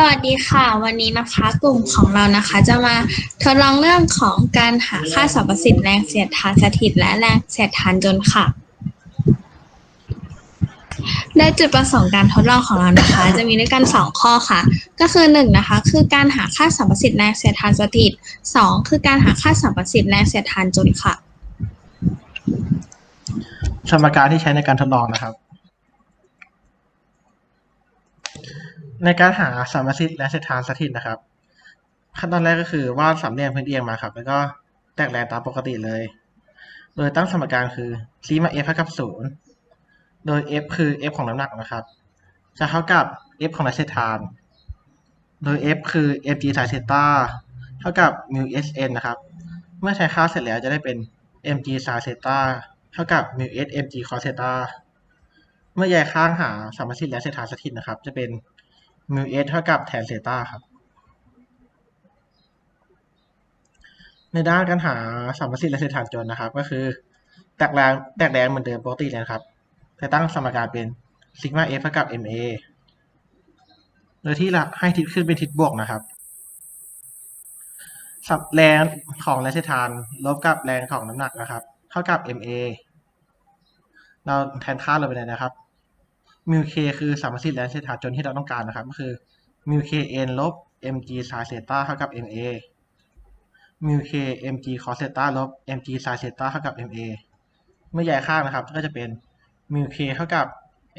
สวัสดีค่ะ วันนี้นะคะกลุ่มของเรานะคะ จะมาทดลองเรื่องของการหาค่าสรรพสิทธิ์แรงเสียดทานสถิต และแรงเสียดทานจนค่ะโดยจุดประสงค์การทดลองของเรานะคะ จะมีด้วยกัน 2 ข้อค่ะ ก็คือ1นะคะคือการหาค่าสรรพสิทธิ์แรงเสียดทานสถิต 2 คือการหาค่าสรรพสิทธิ์แรงเสียดทานจนค่ะ สมการที่ใช้ในการทดลองนะครับ ในการหาสมสิทธิ์และเศรษฐานสถิตนะครับ ขั้นตอนแรกก็คือวาดสามเหลี่ยมพื้นเอียงมาครับ แล้วก็แตกแรงตามปกติเลย โดยตั้งสมการคือซีมา f เท่ากับศูนย์โดย f คือ f ของน้ำหนักนะครับ จะเท่ากับ f ของรงเศรษฐาน โดย f คือ mg สายเซตาเท่ากับ mu sn นะครับ เมื่อใช้ค่าเสร็จแล้วจะได้เป็น mg สายเซตาเท่ากับ mu s mg cos เซตาเมื่อแยกข้างหาสมสิทธิ์และเศรษฐานสถิตนะครับ จะเป็น mu s เท่ากับแทนเซตาครับ ในด้านการหาสมสิทธิ์และเศรษฐานจนนะครับ ก็คือ แตกแรงแตกแรงเหมือนเดิมปกติเลยนะครับแต่ตั้งสมการเป็นซิกมา f เท่ากับ ma โดยที่ให้ทิศขึ้นเป็นทิศบวกนะครับสับแรงของแรงเศรษฐานลบกับแรงของน้ำหนักนะครับ เท่ากับ ma เราแทนค่าเราไปเลยนะครับ มิวเคคือสมสิทธิ์แรงเศรษฐาจนที่เราต้องการนะครับ ก็คือมิวเคเนลบ mg ไซเซตาเท่ากับ ma มิวเค mg cos เซตาลบ mg ไซเซตาเท่ากับ ma เมื่อแยกข้างนะครับ ก็จะเป็นมิวเคเท่ากับ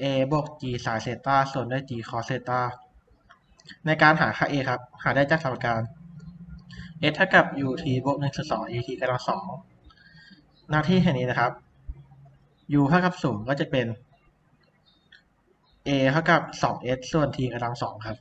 a บวก g ไซน์เซตาส่วนด้วย g cos เซตาในการหาค่า a ครับ หาได้จากสมการ s เท่ากับ ut บวก1ส่วน2 at กำลัง2หน้าที่แห่งนี้นะครับ u เท่ากับ0ก็จะเป็น a เท่ากับ 2s ส่วน t กำลัง2ครับ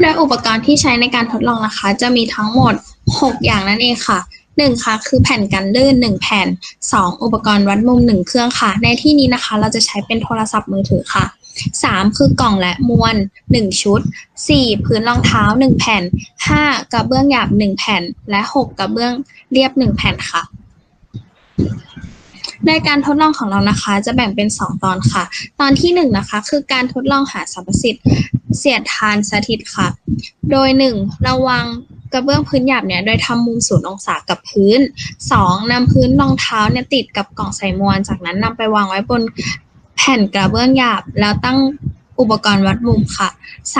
โดยอุปกรณ์ที่ใช้ในการทดลองนะคะ จะมีทั้งหมด 6 อย่างนั่นเองค่ะ 1 ค่ะ คือแผ่นกันลื่น 1 แผ่น 2 อุปกรณ์วัดมุม 1 เครื่องค่ะ ในที่นี้นะคะ เราจะใช้เป็นโทรศัพท์มือถือค่ะ 3 คือกล่องและมวล 1 ชุด 4 พื้นรองเท้า 1 แผ่น 5 กระเบื้องหยาบ 1 แผ่น และ 6 กระเบื้องเรียบ 1 แผ่นค่ะ ในการทดลองของเรานะคะ จะแบ่งเป็น 2 ตอนค่ะ ตอนที่1นงนะคะคือการทดลองหาสรรพสิทธิ์เสียดทานสถิตค่ะ โดย 1. ระวังกระเบื้องพื้นหยาบเนี่ยโดยทำมุมศูนย์องศากับพื้น 2. นำพื้นรองเท้าเนี่ยติดกับกล่องใส่มวล จากนั้นนำไปวางไว้บนแผ่นกระเบื้องหยาบ แล้วตั้ง อุปกรณ์วัดมุมค่ะ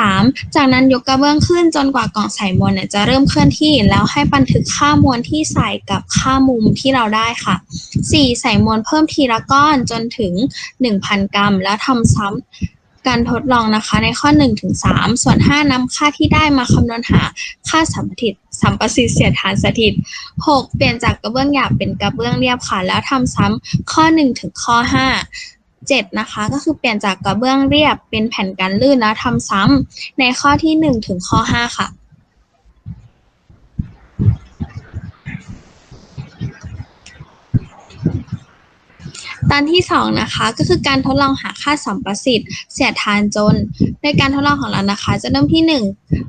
3. จากนั้นยกกระเบื้องขึ้นจนกว่ากล่องใส่มวลเนี่ยจะเริ่มเคลื่อนที่แล้วให้บันทึกค่ามวลที่ใส่กับค่ามุมที่เราได้ค่ะ 4. ใส่มวลเพิ่มทีละก้อนจนถึง 1,000 กรัม แล้วทำซ้ำการทดลองนะคะในข้อ 1 ถึง 3 ส่วน 5นำค่าที่ได้มาคำนวณหาค่าสัมปทิตสัมประสิทธิ์เสียดทานสถิต 6. เปลี่ยนจากกระเบื้องหยาบเป็นกระเบื้องเรียบค่ะ แล้วทำซ้ำข้อ 1 ถึงข้อ 5 7 นะคะ ก็คือเปลี่ยนจากกระเบื้องเรียบเป็นแผ่นกันลื่นแล้วทำซ้ำในข้อที่ 1 ถึงข้อ 5 ค่ะตอนที่สองนะคะก็คือการทดลองหาค่าสัมประสิทธิ์เสียดทานจน ในการทดลองของเรานะคะ จะเริ่มที่หนึ่ง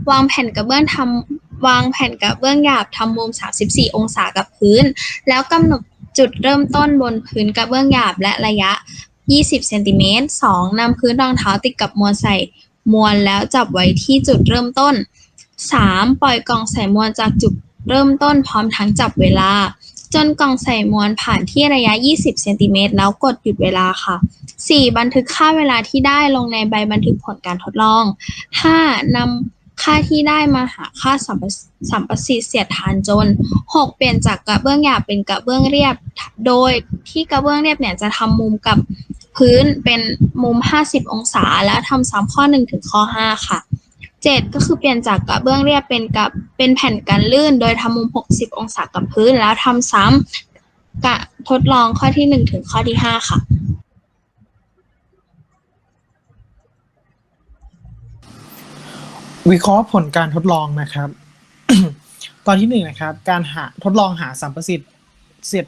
วางแผ่นกระเบื้องทำวางแผ่นกระเบื้องหยาบทำมุม 34 องศากับพื้น แล้วกำหนดจุดเริ่มต้นบนพื้นกระเบื้องหยาบและระยะ 20เซนติเมตร 2. นำพื้นรองเท้าติดกับมวลใส่มวลแล้วจับไว้ที่จุดเริ่มต้น 3. ปล่อยกล่องใส่มวลจากจุดเริ่มต้นพร้อมทั้งจับเวลา จนกล่องใส่มวลผ่านที่ระยะ 20เซนติเมตรแล้วกดหยุดเวลาค่ะ 4. บันทึกค่าเวลาที่ได้ลงในใบบันทึกผลการทดลอง 5. นำค่าที่ได้มาหาค่าสัมปสัมประสิทธิ์เสียดทานจน 6. เปลี่ยนจากกระเบื้องหยาบเป็นกระเบื้องเรียบ โดยที่กระเบื้องเรียบเนี่ยจะทำมุมกับ พื้นเป็นมุม 50 องศา และทำซ้ำข้อ 1 ถึงข้อ 5 ค่ะ 7 ก็คือเปลี่ยนจากกระเบื้องเรียบเป็นกับเป็นแผ่นกันลื่น โดยทำมุม 60 องศากับพื้น แล้วทำซ้ำกะทดลองข้อที่ 1 ถึงข้อที่ 5 ค่ะ วิเคราะห์ผลการทดลองนะครับ ตอนที่หนึ่งนะครับ การหาทดลองหาสัมประสิทธิ์เสียด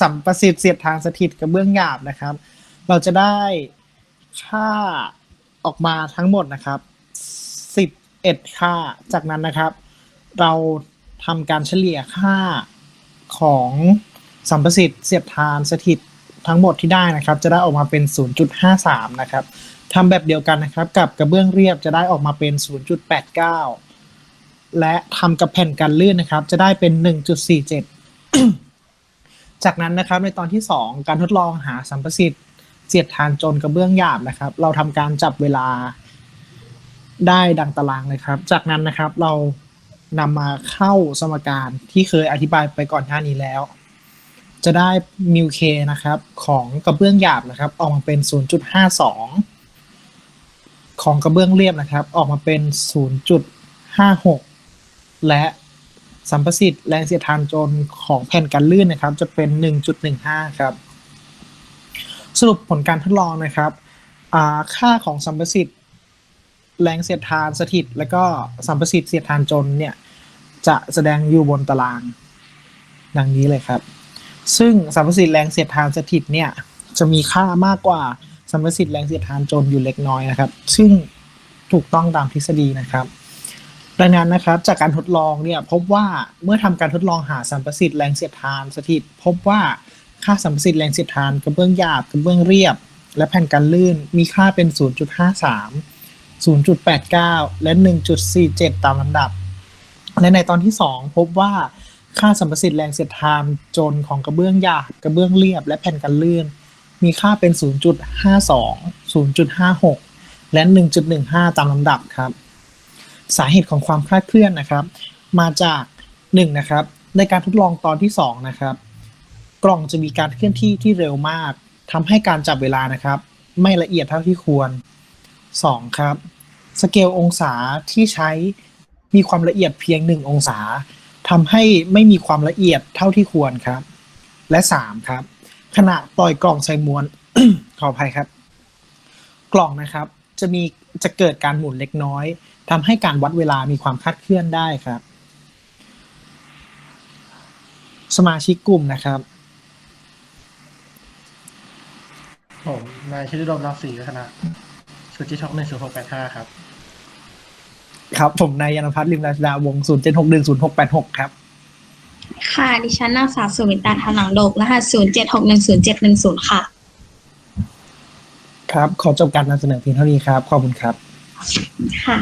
สัมประสิทธิ์เสียดทางสถิตกับเบื้องหยาบนะครับ เราจะได้ค่าออกมาทั้งหมดนะครับสิบเอ็ดค่า จากนั้นนะครับ เราทำการเฉลี่ยค่าของสัมประสิทธิ์เสียดทานสถิตทั้งหมดที่ได้นะครับ จะได้ออกมาเป็น 0.53 นะครับทำแบบเดียวกันนะครับ กับกระเบื้องเรียบจะได้ออกมาเป็น 0.89 และทำกับแผ่นกันลื่นนะครับ จะได้เป็น 1.47 จากนั้นนะครับในตอนที่ 2 การทดลองหาสัมประสิทธิ์ เสียดทานจนกระเบื้องหยาบนะครับ เราทำการจับเวลาได้ดังตารางเลยครับ จากนั้นนะครับเรานำมาเข้าสมการที่เคยอธิบายไปก่อนหน้านี้แล้ว จะได้มิวเคนะครับของกระเบื้องหยาบนะครับ ออกมาเป็น 0.52 ของกระเบื้องเรียบนะครับ ออกมาเป็น 0.56 และสัมประสิทธิ์แรงเสียดทานจนของแผ่นกันลื่นนะครับ จะเป็น 1.15 ครับ สรุปผลการทดลองนะครับค่าของสัมประสิทธิ์แรงเสียดทานสถิต และก็สัมประสิทธิ์เสียดทานจนเนี่ยจะแสดงอยู่บนตาราง ดังนี้เลยครับ ซึ่งสัมประสิทธิ์แรงเสียดทานสถิตเนี่ยจะมีค่ามากกว่าสัมประสิทธิ์แรงเสียดทานจนอยู่เล็กน้อยนะครับ ซึ่งถูกต้องตามทฤษฎีนะครับดังนั้นนะครับจากการทดลองเนี่ยพบว่าเมื่อทำการทดลองหาสัมประสิทธิ์แรงเสียดทานสถิต พบว่า ค่าสัมประสิทธิ์แรงเสียดทานกระเบื้องหยาบกระเบื้องเรียบ และแผ่นกันลื่นมีค่าเป็น 0.53 0.89 และ 1.47 ตามลำดับ และในตอนที่ 2 พบว่าค่าสัมประสิทธิ์แรงเสียดทานจนของกระเบื้องหยาบกระเบื้องเรียบ และแผ่นกันลื่น มีค่าเป็น 0.52 0.56 และ 1.15 ตามลำดับครับ สาเหตุของความคลาดเคลื่อนนะครับ มาจาก 1 นะครับในการทดลองตอนที่ 2 นะครับ กล่องจะมีการเคลื่อนที่ที่เร็วมากทำให้การจับเวลานะครับ ไม่ละเอียดเท่าที่ควร 2 ครับสเกลองศาที่ใช้มีความละเอียดเพียง 1 องศาทำให้ไม่มีความละเอียดเท่าที่ควรครับ และ 3 ครับ ขณะปล่อยกล่องใส่มวลขออภัยครับ กล่องนะครับจะมีจะเกิดการหมุนเล็กน้อยทำให้การวัดเวลามีความคลาดเคลื่อนได้ครับ สมาชิกกลุ่มนะครับ ผมนายชิริดมรังสีคณะสุจิทอกหนึ่งศูนย์หกแปดห้าครับ ครับ ผมนายยานพัฒน์ลิมราชดาวงศ์ศูนย์เจ็ดหกหนึ่งศูนย์หกแปดหกครับ ค่ะ ดิฉันนางสาวสุมิตาทานังโลกรหัส07610710ค่ะ ครับ ขอจบการนำเสนอเพียงเท่านี้ครับ ขอบคุณครับ ค่ะ